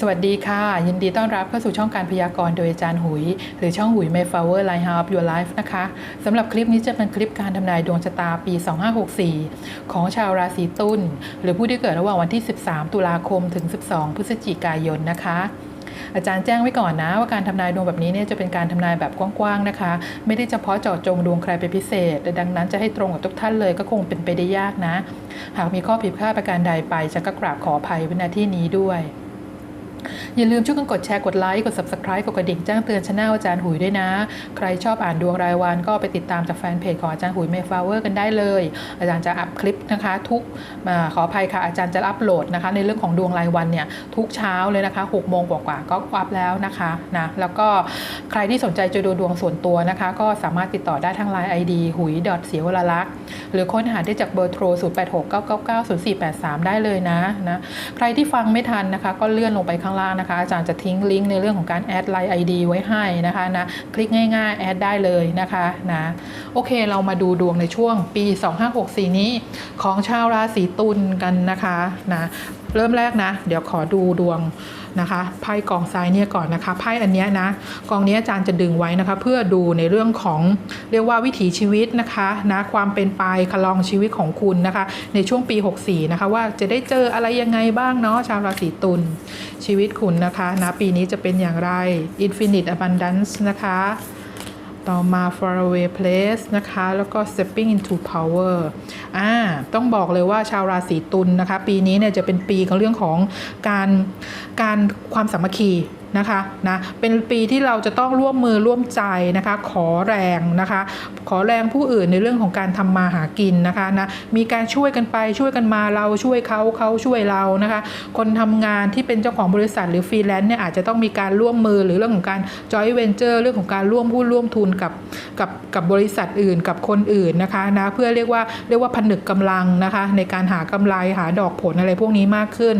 สวัสดีค่ะ ยินดีต้อนรับเข้าสู่ช่องการพยากรณ์โดยอาจารย์หุย หรือช่องหุย Mayflower Light Up Your Life นะคะสำหรับคลิปนี้จะเป็นคลิปการทำนายดวงชะตาปี 2564 ของชาวราศีตุลหรือผู้ที่เกิดระหว่างวันที่ 13 ตุลาคมถึง 12 พฤศจิกายนนะคะอาจารย์แจ้งไว้ก่อนนะว่าการทำนายดวงแบบนี้เนี่ยจะเป็นการทำนายแบบกว้างๆนะคะ ไม่ได้เฉพาะเจาะจงดวงใครเป็นพิเศษ ดังนั้นจะให้ตรงกับทุกท่านเลยก็คงเป็นไปได้ยากนะ หากมีข้อผิดพลาดประการใดไปจะก็กราบขออภัยไว้ณที่นี้ด้วย อย่าลืมช่วยกันกดแชร์กดไลค์กด subscribe กดกระดิ่งแจ้งเตือนช anel อาจารย์หุยด้วยนะ ใครชอบอ่านดวงรายวันก็ไปติดตามจากแฟนเพจของอาจารย์หุยเมฟลาเวอร์กันได้เลย อาจารย์จะอัพคลิปนะคะ ทุกมาขออภัยค่ะอาจารย์จะอัพโหลดนะคะ ในเรื่องของดวงรายวันเนี่ยทุกเช้าเลยนะคะ6โมงกว่าๆก็อัพแล้วนะคะนะแล้วก็ใครที่สนใจจะดูดวงส่วนตัวนะคะ ก็สามารถติดต่อได้ทาง Line ID หุยเสียวรลักษ์หรือค้นหาได้จากเบอร์โทร 0869990483 ได้เลยนะนะใครที่ฟังไม่ทันนะคะ ก็เลื่อนลงไปข้างล่างนะคะ อาจารย์จะทิ้งลิงก์ในเรื่องของการแอดไลน์ ID ไว้ให้นะคะนะคลิกง่ายๆ แอดได้เลยนะคะนะโอเคเรามาดูดวงในช่วงปี 2564 นี้ของชาวราศีตุลกันนะคะนะเริ่มแรกนะ เดี๋ยวขอดูดวง นะคะไพ่กองซ้ายเนี่ยก่อนนะคะไพ่อันเนี้ยนะกองนี้อาจารย์จะดึงไว้นะคะ เพื่อดูในเรื่องของเรียกว่าวิถีชีวิตนะคะนะความเป็นไปคลองชีวิตของคุณนะคะ ในช่วงปี 64นะคะว่าจะได้เจออะไรยังไงบ้างเนาะชาวราศีตุลชีวิตคุณนะคะนะปีนี้จะเป็นอย่างไร Infinite Abundance นะคะ ต่อมา far away place นะคะ แล้วก็ stepping into power อ่า ต้องบอกเลยว่าชาวราศีตุลนะคะ ปีนี้เนี่ยจะเป็นปีของเรื่องของการการความสามัคคี นะคะนะเป็นปีที่เราจะต้องร่วมมือร่วมใจนะคะ ขอแรงนะคะ ขอแรงผู้อื่นในเรื่องของการทำมาหากินนะคะนะมีการช่วยกันไปช่วยกันมาเราช่วยเขาเขาช่วยเรานะคะ คนทำงานที่เป็นเจ้าของบริษัทหรือฟรีแลนซ์เนี่ยอาจจะต้องมีการร่วมมือหรือเรื่องของการ joint venture เรื่องของการร่วมผู้ร่วมทุนกับกับกับบริษัทอื่นกับคนอื่นนะคะนะเพื่อเรียกว่าเรียกว่าผนึกกำลังนะคะ ในการหากำไรหาดอกผลอะไรพวกนี้มากขึ้น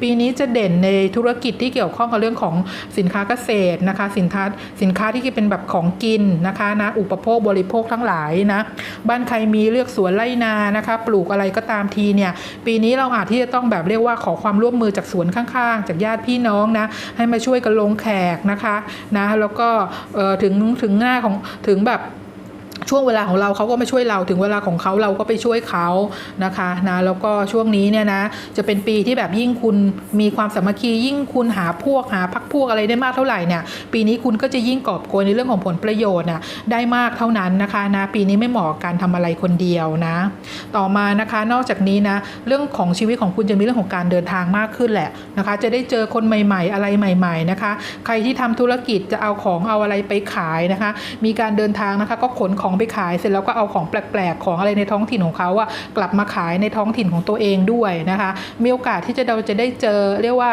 ปีนี้จะเด่นในธุรกิจที่เกี่ยวข้องกับเรื่องของสินค้าเกษตรนะคะสินค้าสินค้าที่เป็นแบบของกินนะคะนะอุปโภคบริโภคทั้งหลายนะบ้านใครมีเลือกสวนไร่นานะคะ ปลูกอะไรก็ตามทีเนี่ยปีนี้เราอาจที่จะต้องแบบเรียกว่าขอความร่วมมือจากสวนข้างๆ จากญาติพี่น้องนะให้มาช่วยกันลงแขกนะคะนะแล้วก็เอ่อถึงถึงหน้าของถึงแบบ ช่วงเวลาของเราเขาก็มาช่วยเราถึงเวลาของเขาเราก็ไปช่วยเขานะคะนะแล้วก็ช่วงนี้เนี่ยนะจะเป็นปีที่แบบยิ่งคุณมีความสามัคคียิ่งคุณหาพวกหาพักพวกอะไรได้มากเท่าไหร่เนี่ยปีนี้คุณก็จะยิ่งกอบโกยในเรื่องของผลประโยชน์น่ะได้มากเท่านั้นนะคะนะปีนี้ไม่เหมาะกับการทำอะไรคนเดียวนะ ต่อมานะคะนอกจากนี้นะเรื่องของชีวิตของคุณจะมีเรื่องของการเดินทางมากขึ้นแหละนะคะ จะได้เจอคนใหม่ ๆ อะไรใหม่ ๆนะคะ ใครที่ทำธุรกิจจะเอาของเอาอะไรไปขายนะคะ มีการเดินทางนะคะ ก็ขนของไปขายเสร็จแล้วก็เอาของแปลกๆ ของอะไรในท้องถิ่นของเขาอะกลับมาขายในท้องถิ่นของตัวเองด้วยนะคะ มีโอกาสที่จะเราจะได้เจอเรียกว่า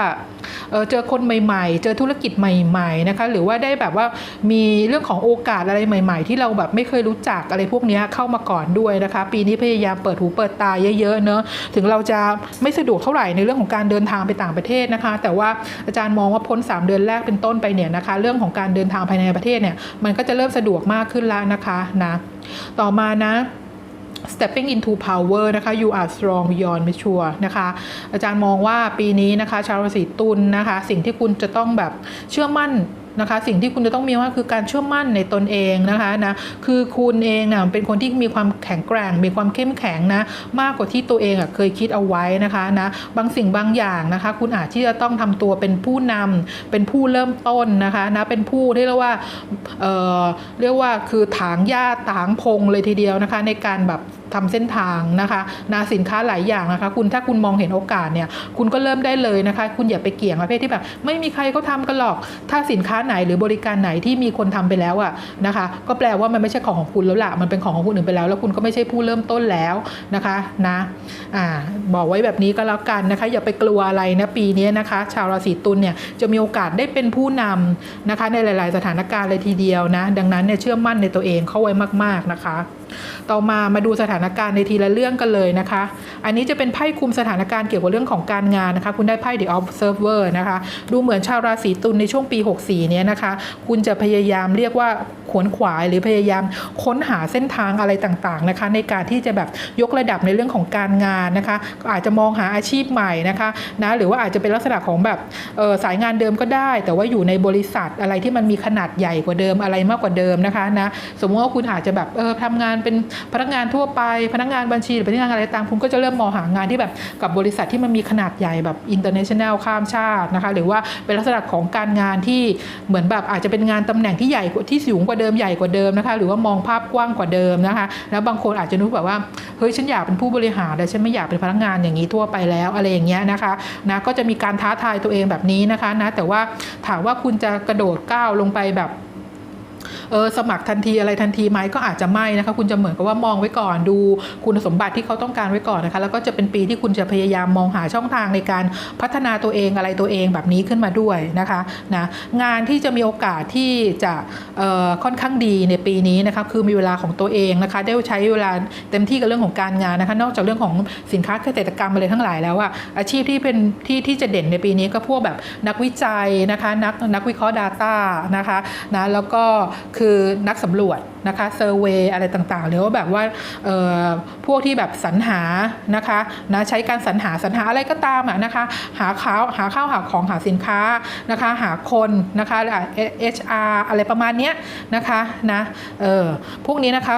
เเจอคนใหม่ ๆ เจอธุรกิจใหม่ๆนะคะหรือว่าได้แบบว่ามีเรื่องของโอกาสอะไรใหม่ ๆ ที่เราแบบไม่เคยรู้จักอะไรพวกนี้เข้ามาก่อนด้วยนะคะ ปีนี้พยายามเปิดหูเปิดตาเยอะๆเนอะถึงเราจะไม่สะดวกเท่าไหร่ในเรื่องของการเดินทางไปต่างประเทศนะคะ แต่ว่าอาจารย์มองว่าพ้น 3 เดือนแรกเป็นต้นไปเนี่ยนะคะเรื่องของการเดินทางภายในประเทศเนี่ยมันก็จะเริ่มสะดวกมากขึ้นแล้วนะคะนะต่อมานะ stepping into power นะคะ you are strong beyond mature นะคะ อาจารย์มองว่าปีนี้นะคะ ชาวราศีตุลนะคะ สิ่งที่คุณจะต้องแบบเชื่อมั่น นะคะ สิ่งที่คุณจะต้องมีว่าคือการเชื่อมั่นในตนเองนะคะนะคือคุณเองนะเป็นคนที่มีความแข็งแกร่ง มีความเข้มแข็งนะมากกว่าที่ตัวเองอะเคยคิดเอาไว้นะคะนะบางสิ่งบางอย่างนะคะ คุณอาจที่จะต้องทำตัวเป็นผู้นำเป็นผู้เริ่มต้นนะคะนะเป็นผู้ที่เรียกว่าเอ่อเรียกว่าคือถางหญ้าถางพงเลยทีเดียวนะคะ ในการแบบ ทำเส้นทางนะคะนาสินค้าหลายอย่างนะคะ คุณถ้าคุณมองเห็นโอกาสเนี่ยคุณก็เริ่มได้เลยนะคะ คุณอย่าไปเกี่ยงประเภทที่แบบ ไม่มีใครเขาทำกันหรอก ถ้าสินค้าไหนหรือบริการไหนที่มีคนทำไปแล้วอะนะคะ ก็แปลว่ามันไม่ใช่ของของคุณแล้วล่ะมันเป็นของของคนอื่นไปแล้ว แล้วคุณก็ไม่ใช่ผู้เริ่มต้นแล้วนะคะนะอ่าบอกไว้แบบนี้ก็แล้วกันนะคะ อย่าไปกลัวอะไรนะปีนี้นะคะ ชาวราศีตุลเนี่ยจะมีโอกาสได้เป็นผู้นำนะคะในหลาย ๆ สถานการณ์เลยทีเดียวนะ ดังนั้นเนี่ยเชื่อมั่นในตัวเองเข้าไว้มาก ๆ นะคะ ต่อมามาดูสถานการณ์ในทีละเรื่องกันเลยนะคะ อันนี้จะเป็นไพ่คุมสถานการณ์เกี่ยวกับเรื่องของการงานนะคะ คุณได้ไพ่ The Observer นะคะ ดูเหมือนชาวราศีตุลในช่วงปี 64 เนี้ยนะคะ คุณจะพยายามเรียกว่าขวนขวายหรือพยายามค้นหาเส้นทางอะไรต่างๆนะคะ ในการที่จะแบบยกระดับในเรื่องของการงานนะคะอาจจะมองหาอาชีพใหม่นะคะนะหรือว่าอาจจะเป็นลักษณะของแบบออสายงานเดิมก็ได้ แต่ว่าอยู่ในบริษัทอะไรที่มันมีขนาดใหญ่กว่าเดิมอะไรมากกว่าเดิมนะคะนะสมมติว่าคุณอาจจะแบบเออทำงานเป็นพนักงานทั่วไป พนักงานบัญชีหรือพนักงานอะไรต่างคุณก็จะเริ่มมองหางานที่แบบกับบริษัทที่มันมีขนาดใหญ่แบบ international ข้ามชาตินะคะหรือว่าเป็นลักษณะของการงานที่เหมือนแบบอาจจะเป็นงานตำแหน่งที่ใหญ่กว่าที่สูงกว่าเดิมใหญ่กว่าเดิมนะคะหรือว่ามองภาพกว้างกว่าเดิมนะคะแล้วบางคนอาจจะนึกแบบว่าเฮ้ยฉันอยากเป็นผู้บริหารแต่ฉันไม่อยากเป็นพนักงานอย่างนี้ทั่วไปแล้วอะไรอย่างเงี้ยนะคะนะก็จะมีการท้าทายตัวเองแบบนี้นะคะนะแต่ว่าถามว่าคุณจะกระโดดก้าวลงไปแบบ เออสมัครทันทีอะไรทันทีไหมก็อาจจะไม่นะคะ คุณจะเหมือนกับว่ามองไว้ก่อนดูคุณสมบัติที่เขาต้องการไว้ก่อนนะคะ แล้วก็จะเป็นปีที่คุณจะพยายามมองหาช่องทางในการพัฒนาตัวเองอะไรตัวเองแบบนี้ขึ้นมาด้วยนะคะนะงานที่จะมีโอกาสที่จะออค่อนข้างดีในปีนี้นะคะคือมีเวลาของตัวเองนะคะ ได้ใช้เวลาเต็มที่กับเรื่องของการงานนะคะ นอกจากเรื่องของสินค้าเกษตรกรรมอะไรทั้งหลายแล้วอะอาชีพที่เป็นที่ที่จะเด่นในปีนี้ก็พวกแบบนักวิจัยนะคะ นักนักวิเคราะห์ Data นะคะนะแล้วก็คือนักสำรวจนะคะเซอร์เวยอะไรต่างๆ หรือว่าแบบว่าพวกที่แบบสรรหานะคะนะใช้การสรรหาสรรหาอะไรก็ตามอะนะคะหาข้าวหาข้าวหาของหาสินค้านะคะหาคนนะคะอะ HR อะไรประมาณเนี้ยนะคะนะเออพวกนี้นะคะ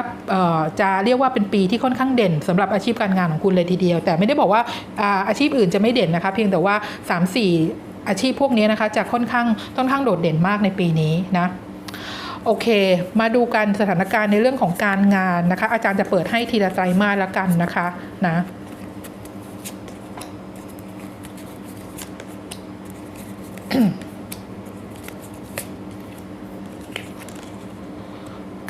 จะเรียกว่าเป็นปีที่ค่อนข้างเด่นสำหรับอาชีพการงานของคุณเลยทีเดียว แต่ไม่ได้บอกว่าอ่าอาชีพอื่นจะไม่เด่นนะคะเพียงแต่ว่า 3-4 อาชีพพวกนี้นะคะจะค่อนข้างค่อนข้างโดดเด่นมากในปีนี้นะ โอเค มาดูกันสถานการณ์ในเรื่องของการงานนะคะ อาจารย์จะเปิดให้ทีละไตรมาสละกันนะคะนะ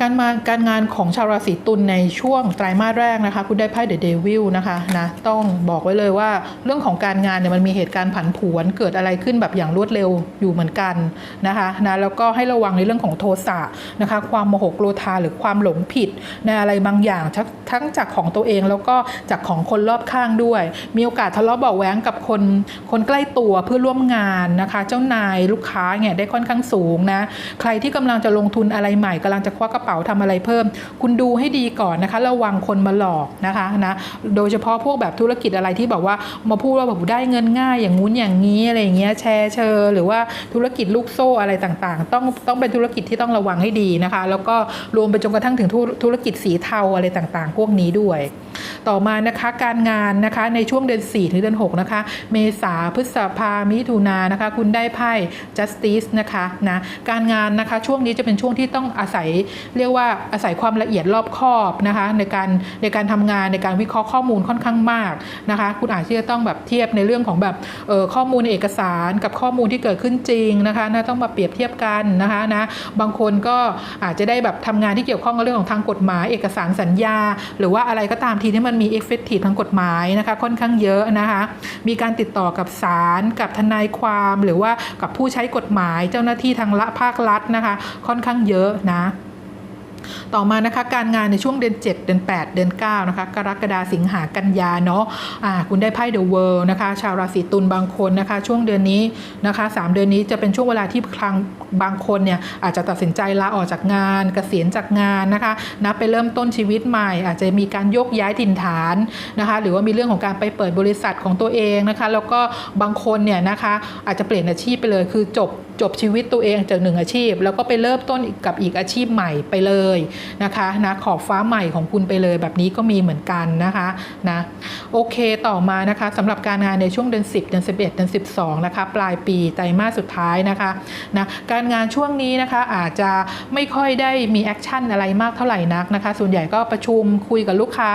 การมาการงานของชาวราศีตุลในช่วงไตรมาสแรกนะคะ คุณได้ไพ่เดอะเดวิลนะคะนะต้องบอกไว้เลยว่าเรื่องของการงานเนี่ยมันมีเหตุการณ์ผันผวนเกิดอะไรขึ้นแบบอย่างรวดเร็วอยู่เหมือนกันนะคะนะแล้วก็ให้ระวังในเรื่องของโทสะนะคะ ความโมโหโกรธาหรือความหลงผิดในอะไรบางอย่างทั้งจากของตัวเองแล้วก็จากของคนรอบข้างด้วย มีโอกาสทะเลาะเบาะแว้งกับคนคนใกล้ตัวเพื่อร่วมงานนะคะ เจ้านายลูกค้าเนี่ยได้ค่อนข้างสูงนะใครที่กำลังจะลงทุนอะไรใหม่กำลังจะควักกระเป๋าทำอะไรเพิ่ม คุณดูให้ดีก่อนนะคะระวังคนมาหลอกนะคะนะโดยเฉพาะพวกแบบธุรกิจอะไรที่แบบว่ามาพูดว่าแบบได้เงินง่ายอย่างงู้นอย่างนี้อะไรอย่างเงี้ยแชร์เชอร์หรือว่าธุรกิจลูกโซ่อะไรต่างๆ ต้องต้องเป็นธุรกิจที่ต้องระวังให้ดีนะคะ แล้วก็รวมไปจนกระทั่งถึงธุธุรกิจสีเทาอะไรต่างๆ พวกนี้ด้วย ต่อมานะคะการงานนะคะในช่วงเดือน 4 ถึงเดือน 6 นะคะ เมษาพฤษภามิถุนายนนะคะ คุณได้ไพ่ justice นะคะนะการงานนะคะช่วงนี้จะเป็นช่วงที่ต้องอาศัยเรียกียกว่าอาศัยความละเอียดรอบคอบนะคะในการในการทำงานในการวิเคราะห์ข้อมูลค่อนข้างมากนะคะคุณอาจจะต้องแบบเทียบในเรื่องของแบบข้อมูลในเอกสารกับข้อมูลที่เกิดขึ้นจริงนะคะนะต้องมาเปรียบเทียบกันนะคะนะบางคนก็อาจจะได้แบบทำงานที่เกี่ยวข้องกับเรื่องของทางกฎหมาย เอกสารสัญญา หรือว่าอะไรก็ตามทีที่มันมีเอฟเฟกตีฟทางกฎหมายนะคะค่อนข้างเยอะนะคะมีการติดต่อกับศาลกับทนายความหรือว่ากับผู้ใช้กฎหมายเจ้าหน้าที่ทางละภาครัฐนะคะ ค่อนข้างเยอะนะ ต่อมานะคะการงานในช่วงเดือน 7 เดือน 8 เดือน9นะคะกรกฎาสิงหากันยาเนาะอ่าคุณได้ไพ่เดอะเวิลด์นะคะชาวราศีตุลบางคนนะคะ ช่วงเดือนนี้นะคะ3เดือนนี้จะเป็นช่วงเวลาที่ครั้งบางคนเนี่ยอาจจะตัดสินใจลาออกจากงานเกษียณจากงานนะคะนะไปเริ่มต้นชีวิตใหม่ อาจจะมีการโยกย้ายถิ่นฐานนะคะหรือว่ามีเรื่องของการไปเปิดบริษัทของตัวเองนะคะแล้วก็บางคนเนี่ยนะคะอาจจะเปลี่ยนอาชีพไปเลยคือจบจบชีวิตตัวเองจากหนึ่งอาชีพ แล้วก็ไปเริ่มต้นกับอีกอาชีพใหม่ไปเลยนะคะนะขอบฟ้าใหม่ของคุณไปเลยแบบนี้ก็มีเหมือนกันนะคะนะโอเคต่อมานะคะสำหรับการงานในช่วงเดือน10 เดือน11 เดือน12นะคะปลายปีไตรมาสสุดท้ายนะคะนะการงานช่วงนี้นะคะอาจจะไม่ค่อยได้มีแอคชั่นอะไรมากเท่าไหร่นักนะคะ ส่วนใหญ่ก็ประชุมคุยกับลูกค้า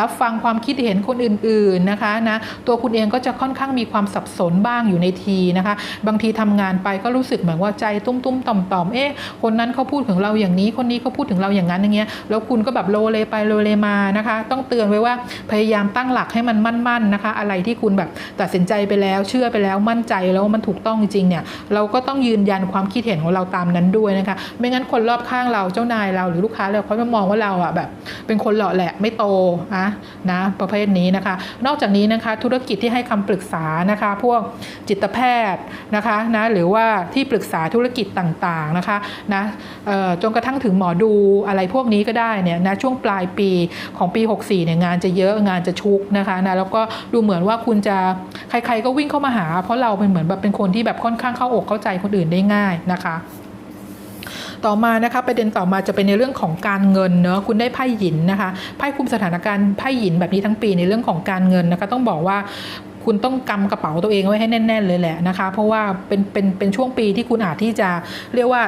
รับฟังความคิดเห็นคนอื่นๆนะคะนะตัวคุณเองก็จะค่อนข้างมีความสับสนบ้างอยู่ในทีนะคะ บางทีทำงานไปก็รู้สึกเหมือนว่าใจตุ้มๆต่อมๆเอ๊ะคนนั้นเขาพูดถึงเราอย่างนี้คนนี้เขาพูดถึงเราอย่างนั้นอย่างเงี้ยแล้วคุณก็แบบโลเลไปโลเลมานะคะ ต้องเตือนไว้ว่าพยายามตั้งหลักให้มันมั่นๆนะคะ อะไรที่คุณแบบตัดสินใจไปแล้ว เชื่อไปแล้วมั่นใจแล้วว่ามันถูกต้องจริงเนี่ยเราก็ต้องยืนยันความคิดเห็นของเราตามนั้นด้วยนะคะ ไม่งั้นคนรอบข้างเราเจ้านายเราหรือลูกค้าเราเขาจะมองว่าเราอะแบบ เป็นคนเหล่อแหละไม่โตนะนะประเภทนี้นะคะ นอกจากนี้นะคะธุรกิจที่ให้คำปรึกษานะคะ พวกจิตแพทย์นะคะนะหรือว่าที่ปรึกษาธุรกิจต่างๆนะคะนะเอ่อจนกระทั่งถึงหมอดูอะไรพวกนี้ก็ได้เนี่ยนะช่วงปลายปีของปี 64เนี่ยงานจะเยอะงานจะชุกนะคะนะแล้วก็ดูเหมือนว่าคุณจะใครๆก็วิ่งเข้ามาหา เพราะเราเป็นเหมือนแบบเป็นคนที่แบบค่อนข้างเข้าอกเข้าใจคนอื่นได้ง่ายนะคะต่อมานะคะประเด็นต่อมาจะเป็นในเรื่องของการเงินเนอะคุณได้ไพ่หยินนะคะไพ่คุมสถานการณ์ไพ่หยินแบบนี้ทั้งปีในเรื่องของการเงินนะคะต้องบอกว่าคุณต้องกำกระเป๋าตัวเองไว้ให้แน่น ๆ เลยแหละนะคะ เพราะว่าเป็นเป็นเป็นช่วงปีที่คุณอาจที่จะเรียกว่า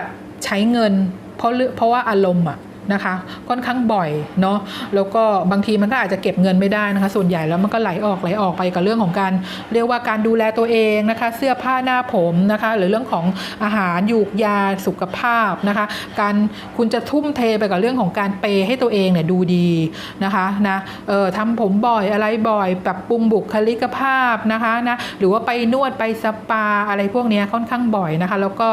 ใช้เงิน เพราะเรื่เพราะว่าอารมณ์อะ นะคะค่อนข้างบ่อยเนาะแล้วก็บางทีมันก็อาจจะเก็บเงินไม่ได้นะคะ ส่วนใหญ่แล้วมันก็ไหลออกไหลออกไปกับเรื่องของการ เรียกว่าการดูแลตัวเองนะคะ เสื้อผ้าหน้าผมนะคะ หรือเรื่องของอาหารยูกยาสุขภาพนะคะ การคุณจะทุ่มเทไปกับเรื่องของการเปย์ให้ตัวเองเนี่ยดูดีนะคะนะเออทำผมบ่อยอะไรบ่อยปรับปรุงบุคลิกภาพนะคะนะหรือว่าไปนวดไปสปาอะไรพวกนี้ค่อนข้างบ่อยนะคะ แล้วก็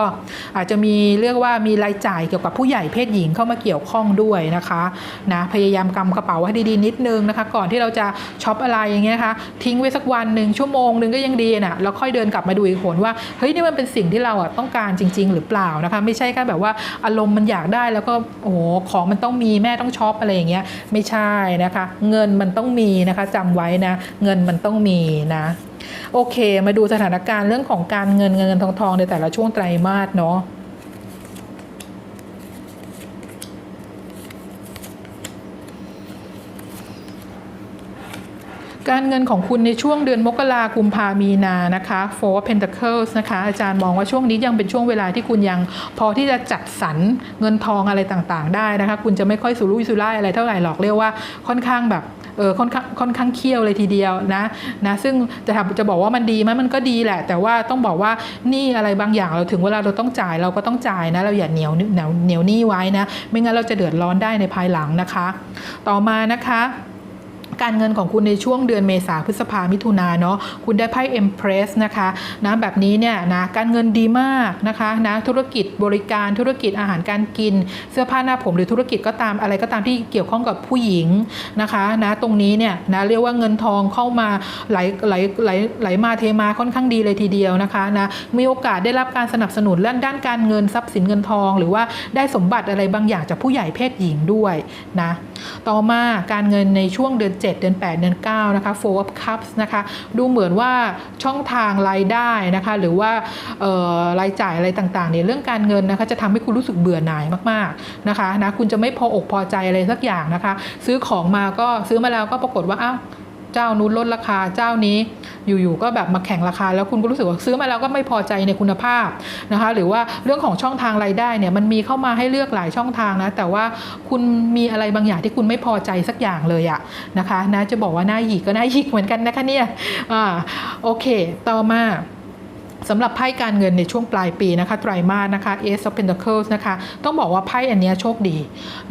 อาจจะมีเรียกว่ามีรายจ่ายเกี่ยวกับผู้ใหญ่เพศหญิงเข้ามาเกี่ยวข้องด้วยนะคะนะพยายามกำกระเป๋าให้ดีๆนิดนึงนะคะ ก่อนที่เราจะช็อปอะไรอย่างเงี้ยนะคะทิ้งไว้สักวันหนึ่งชั่วโมงหนึ่งก็ยังดีนะแล้วค่อยเดินกลับมาดูอีกหนว่าเฮ้ยนี่มันเป็นสิ่งที่เราอะต้องการจริง ๆ หรือเปล่านะคะ ไม่ใช่แค่แบบว่าอารมณ์มันอยากได้แล้วก็โอ้โหของมันต้องมีแม่ต้องช็อปอะไรอย่างเงี้ยไม่ใช่นะคะ เงินมันต้องมีนะคะจำไว้นะ เงินมันต้องมีนะโอเค มาดูสถานการณ์เรื่องของการเงินเงินเงินทองทองในแต่ละช่วงไตรมาสเนาะ การเงินของคุณในช่วงเดือนมกรากุมภามีนานะคะ Four of Pentacles นะคะอาจารย์มองว่าช่วงนี้ยังเป็นช่วงเวลาที่คุณยังพอที่จะจัดสรรเงินทองอะไรต่างๆ ได้นะคะ คุณจะไม่ค่อยสุรุ่ยสุร่ายอะไรเท่าไหร่หรอกเรียกว่าค่อนข้างแบบเออค่อนข้างค่อนข้างเคี่ยวเลยทีเดียวนะนะซึ่งจะทำจะบอกว่ามันดีไหมมันก็ดีแหละ แต่ว่าต้องบอกว่านี่อะไรบางอย่างเราถึงเวลาเราต้องจ่ายเราก็ต้องจ่ายนะเราอย่าเหนียวเหนียวเหนียวหนี้ไว้นะ ไม่งั้นเราจะเดือดร้อนได้ในภายหลังนะคะ ต่อมานะคะ การเงินของคุณในช่วงเดือนเมษาพฤษภามิถุนาเนาะคุณได้ไพ่ Empress นะคะนะแบบนี้เนี่ยนะการเงินดีมากนะคะนะธุรกิจบริการธุรกิจอาหารการกิน เสื้อผ้าหน้าผมหรือธุรกิจก็ตามอะไรก็ตามที่เกี่ยวข้องกับผู้หญิงนะคะนะตรงนี้เนี่ยนะเรียกว่าเงินทองเข้ามาไหลไหลไหลไหลมาเทมาค่อนข้างดีเลยทีเดียวนะคะนะมีโอกาสได้รับการสนับสนุนเรื่องด้านการเงินทรัพย์สินเงินทอง หรือว่าได้สมบัติอะไรบางอย่างจากผู้ใหญ่เพศหญิงด้วยนะต่อมาการเงินในช่วงเดือน7 เดือน 8 เดือน 9 นะคะ Four of Cups นะคะ ดูเหมือนว่าช่องทางรายได้นะคะ หรือว่ารายจ่ายอะไรต่างๆเนี่ยเรื่องการเงินนะคะจะทำให้คุณรู้สึกเบื่อหน่ายมากๆนะคะนะคุณจะไม่พออกพอใจอะไรสักอย่างนะคะ ซื้อของมาก็ซื้อมาแล้วก็ปรากฏว่าอ้าว เจ้านู้นลดราคาเจ้านี้ อยู่ๆก็แบบมาแข่งราคา แล้วคุณก็รู้สึกว่าซื้อมาแล้วก็ไม่พอใจในคุณภาพนะคะหรือว่าเรื่องของช่องทางรายได้เนี่ยมันมีเข้ามาให้เลือกหลายช่องทางนะแต่ว่าคุณมีอะไรบางอย่างที่คุณไม่พอใจสักอย่างเลยอะนะคะนะจะบอกว่าหน้าหยิกก็หน้าหยิกเหมือนกันนะคะเนี่ยอ่าโอเค ต่อมา สำหรับไพ่การเงินในช่วงปลายปีนะคะไตรมาสนะคะ Ace of Pentacles นะคะต้องบอกว่าไพ่อันนี้โชคดี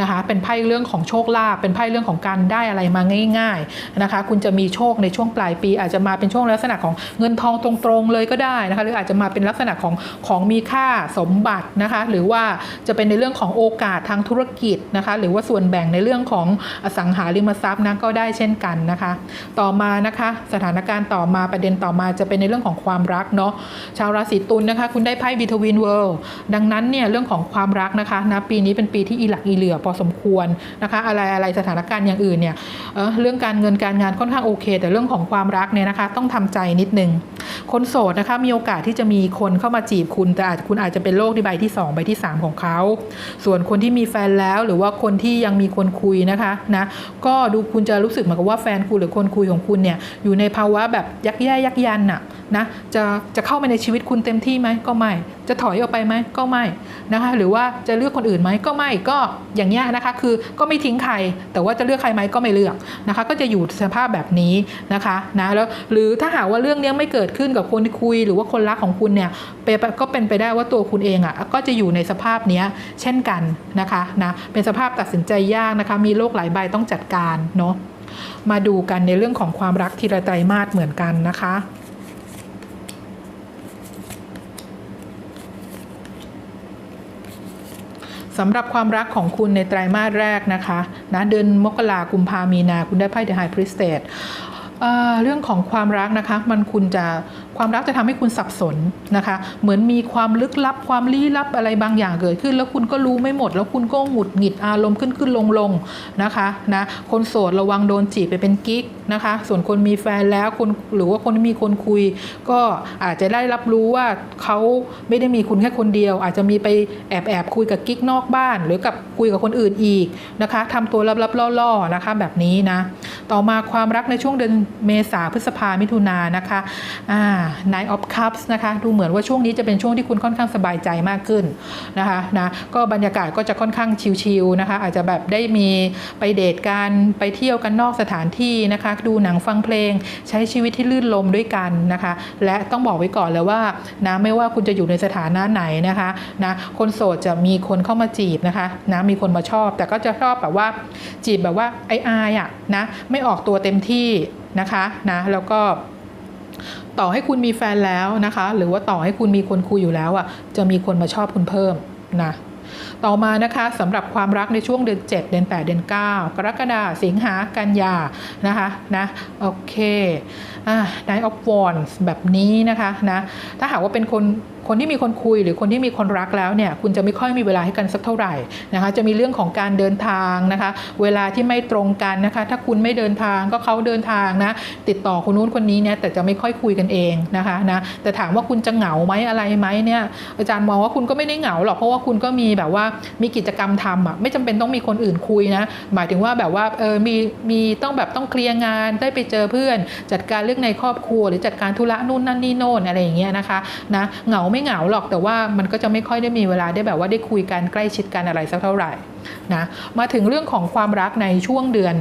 นะคะเป็นไพ่เรื่องของโชคลาภเป็นไพ่เรื่องของการได้อะไรมาง่ายๆนะคะคุณจะมีโชคในช่วงปลายปี อาจจะมาเป็นช่วงลักษณะของเงินทองตรงๆเลยก็ได้นะคะหรืออาจจะมาเป็นลักษณะของของมีค่าสมบัตินะคะหรือว่าจะเป็นในเรื่องของโอกาสทางธุรกิจนะคะหรือว่าส่วนแบ่งในเรื่องของอสังหาริมทรัพย์นะก็ได้เช่นกันนะคะ ต่อมานะคะสถานการณ์ต่อมาประเด็นต่อมาจะเป็นในเรื่องของความรักเนาะชาวราศีตุลนะคะ คุณได้ไพ่บิทวินเวิลด์ดังนั้นเนี่ยเรื่องของความรักนะคะนะปีนี้เป็นปีที่อีหลักอีเหลือพอสมควรนะคะ อะไรอะไรสถานการณ์อย่างอื่นเนี่ยเเรื่องการเงินการงานค่อนข้างโอเค แต่เรื่องของความรักเนี่ยนะคะ ต้องทำใจนิดนึงคนโสดนะคะมีโอกาสที่จะมีคนเข้ามาจีบคุณ แต่อาจคุณอาจจะเป็นโรคที่ใบที่ 2 ใบที่ 3 ของเขา ส่วนคนที่มีแฟนแล้วหรือว่าคนที่ยังมีคนคุยนะคะนะก็ดูคุณจะรู้สึกเหมือนกับว่าแฟนคุณหรือคนคุยของคุณเนี่ยอยู่ในภาวะแบบยักแย่ยักยันน่ะนะจะจะเข้าไม่มาในชีวิตคุณเต็มที่ไหมก็ไม่ จะถอยออกไปไหมก็ไม่นะคะหรือว่าจะเลือกคนอื่นไหมก็ไม่ก็อย่างเงี้ยนะคะคือก็ไม่ทิ้งใคร แต่ว่าจะเลือกใครไหมก็ไม่เลือกนะคะ ก็จะอยู่สภาพแบบนี้นะคะนะแล้วหรือถ้าหากว่าเรื่องนี้ไม่เกิดขึ้นกับคนที่คุย หรือว่าคนรักของคุณเนี่ยเป็นก็เป็นไปได้ว่าตัวคุณเองอะก็จะอยู่ในสภาพเนี้ยเช่นกันนะคะนะเป็นสภาพตัดสินใจยากนะคะ มีโรคหลายใบต้องจัดการเนาะมาดูกันในเรื่องของความรักทีละไตรมาสเหมือนกันนะคะ สำหรับความรักของคุณในไตรมาสแรกนะคะนะเดือนมกรากุมภามีนา คุณได้ไพ่เดอะไฮพริสเตดเรื่องของความรักนะคะ มันคุณจะ ความรักจะทำให้คุณสับสนนะคะ เหมือนมีความลึกลับความลี้ลับอะไรบางอย่างเกิดขึ้น แล้วคุณก็รู้ไม่หมด แล้วคุณก็หงุดหงิดอารมณ์ขึ้นขึ้นลงลงนะคะนะคนโสดระวังโดนจีบไปเป็นกิ๊กนะคะ ส่วนคนมีแฟนแล้วคนหรือว่าคนมีคนคุย ก็อาจจะได้รับรู้ว่าเขาไม่ได้มีคุณแค่คนเดียว อาจจะมีไปแอบแอบคุยกับกิ๊กนอกบ้าน หรือกับคุยกับคนอื่นอีกนะคะทำตัวลับๆล่อๆนะคะแบบนี้นะต่อมาความรักในช่วงเดือนเมษาพฤษภามิถุนานะคะอ่า Nine of Cups นะคะดูเหมือนว่าช่วงนี้จะเป็นช่วงที่คุณค่อนข้างสบายใจมากขึ้นนะคะนะก็บรรยากาศก็จะค่อนข้างชิลๆนะคะอาจจะแบบได้มีไปเดทกันไปเที่ยวกันนอกสถานที่นะคะดูหนังฟังเพลงใช้ชีวิตที่ลื่นลมด้วยกันนะคะ และต้องบอกไว้ก่อนเลยว่านะไม่ว่าคุณจะอยู่ในสถานะไหนนะคะนะคนโสดจะมีคนเข้ามาจีบนะคะนะมีคนมาชอบ แต่ก็จะชอบแบบว่าจีบแบบว่าไอ้อายๆอะนะไม่ออกตัวเต็มที่นะคะนะแล้วก็ ต่อให้คุณมีแฟนแล้วนะคะ หรือว่าต่อให้คุณมีคนคุยอยู่แล้วอะจะมีคนมาชอบคุณเพิ่มนะต่อมานะคะสำหรับความรักในช่วงเดือน 7 เดือน 8 เดือน 9 กรกฎาคมสิงหากันยานะคะนะโอเคอ่ายออฟฟอร์แบบนี้นะคะนะถ้าหากว่าเป็นคน คนที่มีคนคุยหรือคนที่มีคนรักแล้วเนี่ยคุณจะไม่ค่อยมีเวลาให้กันสักเท่าไหร่นะคะจะมีเรื่องของการเดินทางนะคะ เวลาที่ไม่ตรงกันนะคะ ถ้าคุณไม่เดินทางก็เขาเดินทางนะติดต่อคนนู้นคนนี้เนี่ยแต่จะไม่ค่อยคุยกันเองนะคะนะแต่ถามว่าคุณจะเหงาไหมอะไรไหมเนี่ยอาจารย์มองว่าคุณก็ไม่ได้เหงาหรอกเพราะว่าคุณก็มีแบบว่ามีกิจกรรมทำอะไม่จำเป็นต้องมีคนอื่นคุยนะหมายถึงว่าแบบว่าเออมีมีต้องแบบต้องเคลียร์งานได้ไปเจอเพื่อน จัดการเรื่องในครอบครัว หรือจัดการธุระนู่นนั่นนี่โน่นอะไรอย่างเงี้ยนะคะนะเหงาไม่ไม่เหงาหรอกแต่ว่ามันก็จะไม่ค่อยได้มีเวลาได้แบบว่าได้คุยกันใกล้ชิดกันอะไรสักเท่าไหร่นะมาถึงเรื่องของความรักในช่วงเดือน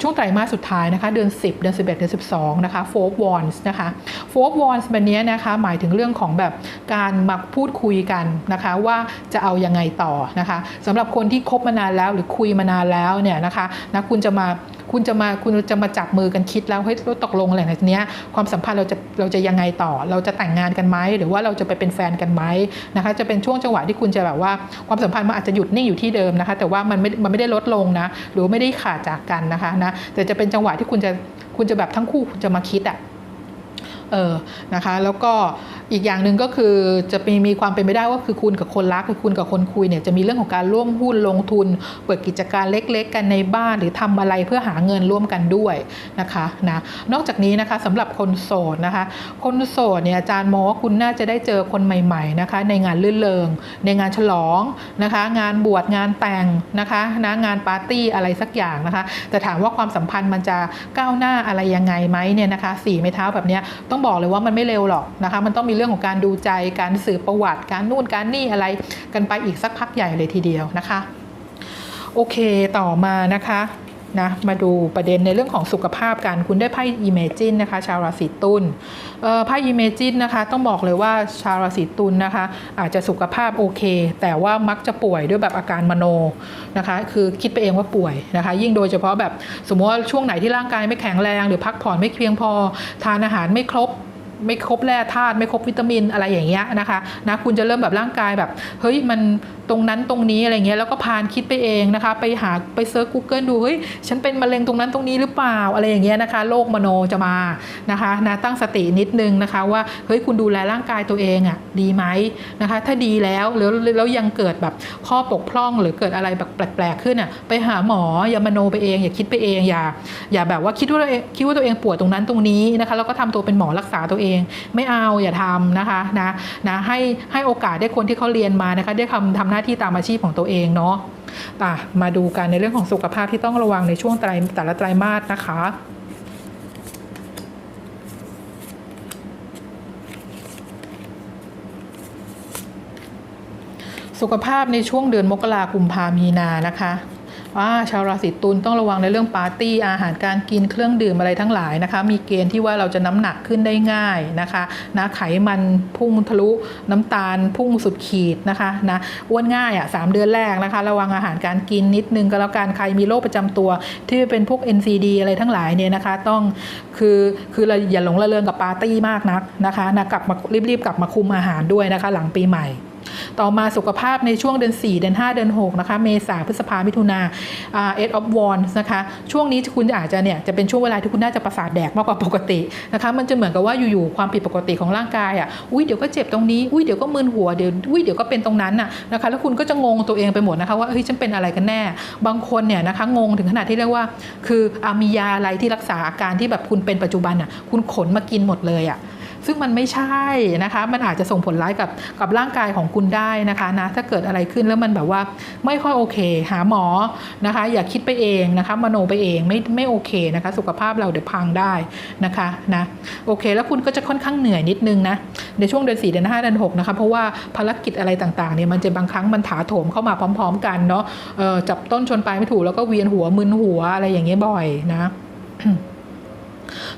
ช่วงไตรมาสสุดท้ายนะคะ เดือน 10 เดือน 11 เดือน 12 นะคะโฟร์วอนส์นะคะโฟร์วอนส์แบบนี้นะคะ หมายถึงเรื่องของแบบการมาพูดคุยกันนะคะว่าจะเอายังไงต่อนะคะสำหรับคนที่คบมานานแล้วหรือคุยมานานแล้วเนี่ยนะคะนะคุณจะมา คุณจะมาคุณจะมาจับมือกันคิดแล้วเฮ้ยตกลงอะไรแบบนี้ความสัมพันธ์เราจะเราจะยังไงต่อ เราจะแต่งงานกันไหมหรือว่าเราจะไปเป็นแฟนกันไหมนะคะ จะเป็นช่วงจังหวะที่คุณจะแบบว่าความสัมพันธ์มันอาจจะหยุดนิ่งอยู่ที่เดิมนะคะ แต่ว่ามันไม่มันไม่ได้ลดลงนะหรือไม่ได้ขาดจากกันนะคะนะแต่จะเป็นจังหวะที่คุณจะคุณจะแบบทั้งคู่คุณจะมาคิดอะ เออนะคะแล้วก็อีกอย่างหนึ่งก็คือจะมีมีความเป็นไปได้ว่าคือคุณกับคนรักคือคุณกับคนคุยเนี่ยจะมีเรื่องของการร่วมหุ้นลงทุน เปิดกิจการเล็ก ๆ กันในบ้านหรือทำอะไรเพื่อหาเงินร่วมกันด้วยนะคะนะนอกจากนี้นะคะสำหรับคนโสดนะคะ คนโสดเนี่ยอาจารย์มองว่าคุณน่าจะได้เจอคนใหม่ๆนะคะในงานลื่นเริง ในงานฉลองนะคะ งานบวชงานแต่งนะคะนะงานปาร์ตี้อะไรสักอย่างนะคะ แต่ถามว่าความสัมพันธ์มันจะก้าวหน้าอะไรยังไงไหมเนี่ยนะคะสี่ไม้เท้าแบบเนี้ยต้องบอกเลยว่ามันไม่เร็วหรอกนะคะ มันต้องมีเรื่องของการดูใจ การสืบประวัติ การนู่นการนี่อะไรกันไปอีกสักพักใหญ่เลยทีเดียวนะคะ โอเคต่อมานะคะ นะมาดูประเด็นในเรื่องของสุขภาพกันคุณได้ไพ่ Imagine นะคะชาวราศีตุลไพ่ Imagine นะคะต้องบอกเลยว่าชาวราศีตุลนะคะ อาจจะสุขภาพโอเค แต่ว่ามักจะป่วยด้วยแบบอาการมโนนะคะคือคิดไปเองว่าป่วยนะคะ ยิ่งโดยเฉพาะแบบสมมติว่าช่วงไหนที่ร่างกายไม่แข็งแรง หรือพักผ่อนไม่เพียงพอทานอาหารไม่ครบไม่ครบแร่ธาตุไม่ครบวิตามินอะไรอย่างเงี้ยนะคะนะคุณจะเริ่มแบบร่างกายแบบเฮ้ยมัน ตรงนั้นตรงนี้อะไรเงี้ยแล้วก็พานคิดไปเองนะคะ ไปหาไปเซิร์ช Google ดูเฮ้ยฉันเป็นมะเร็งตรงนั้นตรงนี้หรือเปล่าอะไรอย่างเงี้ยนะคะโรคมโนจะมานะคะนะตั้งสตินิดนึงนะคะว่าเฮ้ยคุณดูแลร่างกายตัวเองอะ่ะดีไหมนะคะ ถ้าดีแล้วแล้วแล้วยังเกิดแบบข้อปกพร่องหรือเกิดอะไรแบบแปลกๆขึ้นอะ่ะไปหาหมออย่ามโนไปเอง อย่าคิดไปเองอย่าอย่าแบบว่าคิดว่าคิดว่าตัวเองป่วยตรงนั้นตรงนี้นะคะแล้วก็ทำตัวเป็นหมอรักษาตัวเอง ไม่เอาอย่าทำนะคะนะนะให้ให้โอกาสได้คนที่เขาเรียนมานะคะได้ทำทำหน้าาที่ตามอาชีพของตัวเองเนาะมาดูกันในเรื่องของสุขภาพที่ต้องระวังในช่วงไตรแต่ละไตรมาสนะคะสุขภาพในช่วงเดือนมกราคมพามีนานะคะ ว่าชาวราศีตุลต้องระวังในเรื่องปาร์ตี้อาหารการกินเครื่องดื่มอะไรทั้งหลายนะคะ มีเกณฑ์ที่ว่าเราจะน้ำหนักขึ้นได้ง่ายนะคะนะไขมันพุ่งทะลุน้ำตาลพุ่งสุดขีดนะคะนะอ้วนง่ายอะสามเดือนแรกนะคะ ระวังอาหารการกินนิดนึงก็แล้วกันใครมีโรคประจำตัวที่เป็นพวก NCD อะไรทั้งหลายเนี่ยนะคะ ต้องคือคือเราอย่าหลงระเริงกับปาร์ตี้มากนักนะคะนะกลับมารีบๆกลับมาคุมอาหารด้วยนะคะ หลังปีใหม่ ต่อมาสุขภาพในช่วงเดือน 4 เดือน 5 เดือน 6 นะคะ เมษาพฤษภามิถุนาเอ่า eight of wands นะคะ ช่วงนี้คุณอาจจะเนี่ยจะเป็นช่วงเวลาที่คุณน่าจะประสาทแดกมากกว่าปกตินะคะ มันจะเหมือนกับว่าอยู่ๆความผิดปกติของร่างกายอะ อุ้ยเดี๋ยวก็เจ็บตรงนี้ อุ้ยเดี๋ยวก็มึนหัว เดี๋ยว อุ้ยเดี๋ยวก็เป็นตรงนั้นน่ะนะคะ แล้วคุณก็จะงงตัวเองไปหมดนะคะว่าเฮ้ยฉันเป็นอะไรกันแน่ บางคนเนี่ยนะคะงงถึงขนาดที่เรียกว่า คืออมียาอะไรที่รักษาอาการที่แบบคุณเป็นปัจจุบันอะ คุณขนมากินหมดเลยอะ ซึ่งมันไม่ใช่นะคะ มันอาจจะส่งผลร้ายกับกับร่างกายของคุณได้นะคะนะถ้าเกิดอะไรขึ้นแล้วมันแบบว่าไม่ค่อยโอเค หาหมอนะคะ อย่าคิดไปเองนะคะมโนไปเองไม่ไม่โอเคนะคะ สุขภาพเราเดี๋ยวพังได้นะคะนะโอเค แล้วคุณก็จะค่อนข้างเหนื่อยนิดนึงนะในช่วงเดือน4เดือน5เดือน6นะคะเพราะว่าภารกิจอะไรต่างๆเนี่ยมันจะบางครั้งมันถาโถมเข้ามาพร้อม ๆ กันเนาะเอ่อจับต้นชนปลายไม่ถูกแล้วก็เวียนหัวมึนหัวอะไรอย่างเงี้ยบ่อยนะ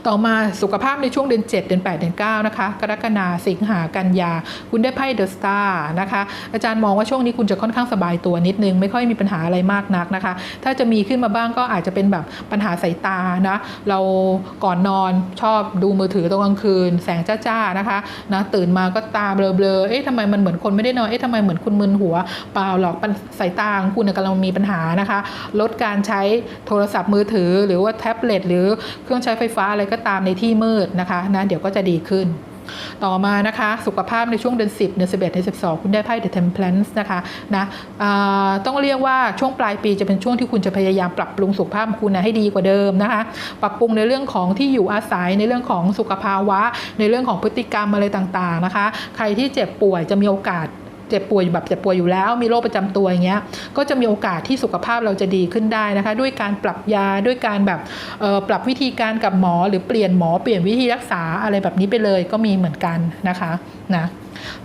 ต่อมาสุขภาพในช่วงเดือน 7 เดือน 8 เดือน 9 นะคะ กรกฎาสิงหากันยา คุณได้ไพ่เดอะสตาร์นะคะ อาจารย์มองว่าช่วงนี้คุณจะค่อนข้างสบายตัวนิดนึง ไม่ค่อยมีปัญหาอะไรมากนักนะคะ ถ้าจะมีขึ้นมาบ้างก็อาจจะเป็นแบบปัญหาสายตานะ เราก่อนนอนชอบดูมือถือตอนกลางคืน แสงจ้าๆนะคะนะตื่นมาก็ตาเบลอๆ เอ๊ะทำไมมันเหมือนคนไม่ได้นอน เอ๊ะทำไมเหมือนคุณมึนหัว เปล่าหรอกสายตาของคุณกำลังมีปัญหานะคะ ลดการใช้โทรศัพท์มือถือหรือว่าแท็บเล็ตหรือเครื่องใช้ไฟฟ้าอะไรก็ตามในที่มืดนะคะนะเดี๋ยวก็จะดีขึ้น ต่อมานะคะสุขภาพในช่วงเดือน 10 เดือน 11 เดือน 12 คุณได้ไพ่ The Temperance นะคะนะอ่าต้องเรียกว่าช่วงปลายปีจะเป็นช่วงที่คุณจะพยายามปรับปรุงสุขภาพคุณนะให้ดีกว่าเดิมนะคะปรับปรุงในเรื่องของที่อยู่อาศัยในเรื่องของสุขภาวะ ในเรื่องของพฤติกรรมอะไรต่างๆนะคะ ใครที่เจ็บป่วยจะมีโอกาส เจ็บป่วยแบบเจ็บป่วยอยู่แล้ว มีโรคประจำตัวอย่างเงี้ยก็จะมีโอกาสที่สุขภาพเราจะดีขึ้นได้นะคะ ด้วยการปรับยาด้วยการแบบเอ่อปรับวิธีการกับหมอ หรือเปลี่ยนหมอเปลี่ยนวิธีรักษาอะไรแบบนี้ไปเลยก็มีเหมือนกันนะคะนะ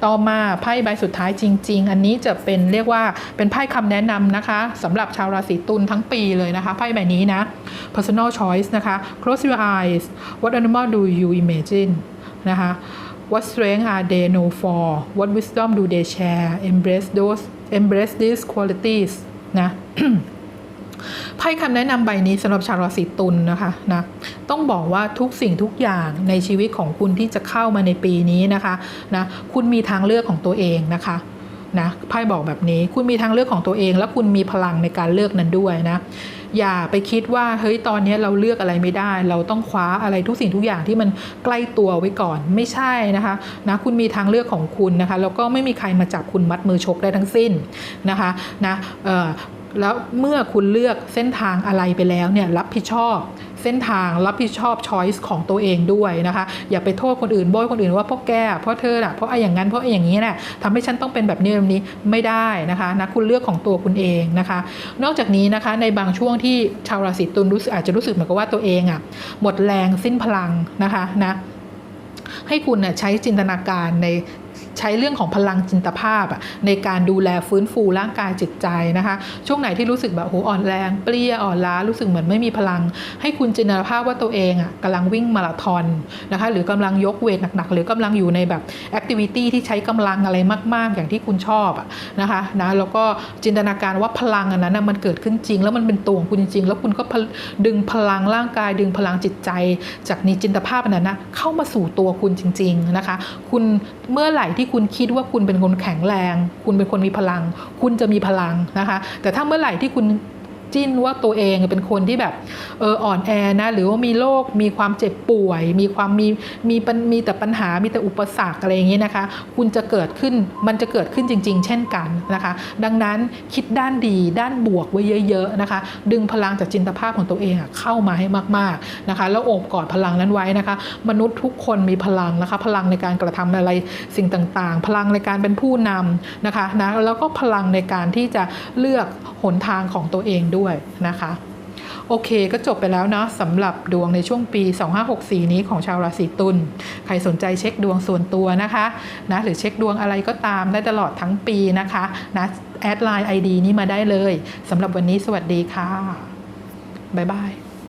ต่อมาไพ่ใบสุดท้ายจริง ๆ อันนี้จะเป็นเรียกว่าเป็นไพ่คำแนะนำนะคะ สำหรับชาวราศีตุลทั้งปีเลยนะคะ ไพ่ใบนี้นะ personal choice นะคะ close your eyes what animal do you imagine นะคะ What strength are they known for? What wisdom do they share? Embrace those, embrace these qualities นะไพ่คำแนะนำใบนี้สำหรับชาวราศีตุลนะคะนะต้องบอกว่าทุกสิ่งทุกอย่างในชีวิตของคุณที่จะเข้ามาในปีนี้นะคะนะคุณมีทางเลือกของตัวเองนะคะนะไพ่บอกแบบนี้คุณมีทางเลือกของตัวเอง และคุณมีพลังในการเลือกนั้นด้วยนะ อย่าไปคิดว่าเฮ้ยตอนนี้เราเลือกอะไรไม่ได้ เราต้องคว้าอะไรทุกสิ่งทุกอย่างที่มันใกล้ตัวไว้ก่อนไม่ใช่นะคะนะคุณมีทางเลือกของคุณนะคะแล้วก็ไม่มีใครมาจับคุณมัดมือชกได้ทั้งสิ้นนะคะนะ แล้วเมื่อคุณเลือกเส้นทางอะไรไปแล้วเนี่ยรับผิดชอบเส้นทางรับผิดชอบช้อยส์ของตัวเองด้วยนะคะ อย่าไปโทษคนอื่นโบยคนอื่นว่าเพราะแกเพราะเธอน่ะเพราะไอ้อย่างนั้นเพราะไอ้อย่างนี้แหละทำให้ฉันต้องเป็นแบบนี้แบบนี้ไม่ได้นะคะนะคุณเลือกของตัวคุณเองนะคะ นอกจากนี้นะคะในบางช่วงที่ชาวราศีตุลรู้สึกอาจจะรู้สึกเหมือนกับว่าตัวเองอะหมดแรงสิ้นพลังนะคะนะให้คุณนะใช้จินตนาการใน ใช้เรื่องของพลังจินตภาพในการดูแลฟื้นฟูร่างกายจิตใจนะคะ ช่วงไหนที่รู้สึกแบบโหอ่อนแรงเปรี้ยอ่อนล้ารู้สึกเหมือนไม่มีพลัง ให้คุณจินตนาภาพว่าตัวเองอะกำลังวิ่งมาราธอนนะคะหรือกำลังยกเวทหนักๆ หรือกำลังอยู่ในแบบแอคทิวิตี้ที่ใช้กำลังอะไรมาก ๆ อย่างที่คุณชอบอะนะคะนะแล้วก็จินตนาการว่าพลังอันนั้นนะมันเกิดขึ้นจริง แล้วมันเป็นตัวของคุณจริง ๆ แล้วคุณก็ดึงพลังร่างกาย ดึงพลังจิตใจ จากนิจินตภาพนั้นนะเข้ามาสู่ตัวคุณจริง ๆนะคะ คุณเมื่อไหร่ที่ที่คุณคิดว่าคุณเป็นคนแข็งแรง คุณเป็นคนมีพลัง คุณจะมีพลังนะคะ แต่ถ้าเมื่อไหร่ที่คุณ จิ้นว่าตัวเองเป็นคนที่แบบเอออ่อนแอนะหรือว่ามีโรคมีความเจ็บป่วย มีความมีมีมีแต่ปัญหามีแต่อุปสรรคอะไรอย่างนี้นะคะ คุณจะเกิดขึ้นมันจะเกิดขึ้นจริง ๆ เช่นกันนะคะ ดังนั้นคิดด้านดีด้านบวกไว้เยอะๆนะคะ ดึงพลังจากจินตภาพของตัวเองเข้ามาให้มากๆนะคะ แล้วโอบกอดพลังนั้นไว้นะคะ มนุษย์ทุกคนมีพลังนะคะ พลังในการกระทำอะไรสิ่งต่างๆ พลังในการเป็นผู้นำนะคะนะแล้วก็พลังในการที่จะเลือกหนทางของตัวเองด้วยนะคะโอโอเคก็จบไปแล้วเนาะสำหรับดวงในช่วงปี 2564 นี้ของชาวราศีตุลใครสนใจเช็คดวงส่วนตัวนะคะนะหรือเช็คดวงอะไรก็ตามได้ตลอดทั้งปีนะคะนะแอดไลน์ ID นี้มาได้เลยสำหรับวันนี้สวัสดีค่ะ บ๊ายบาย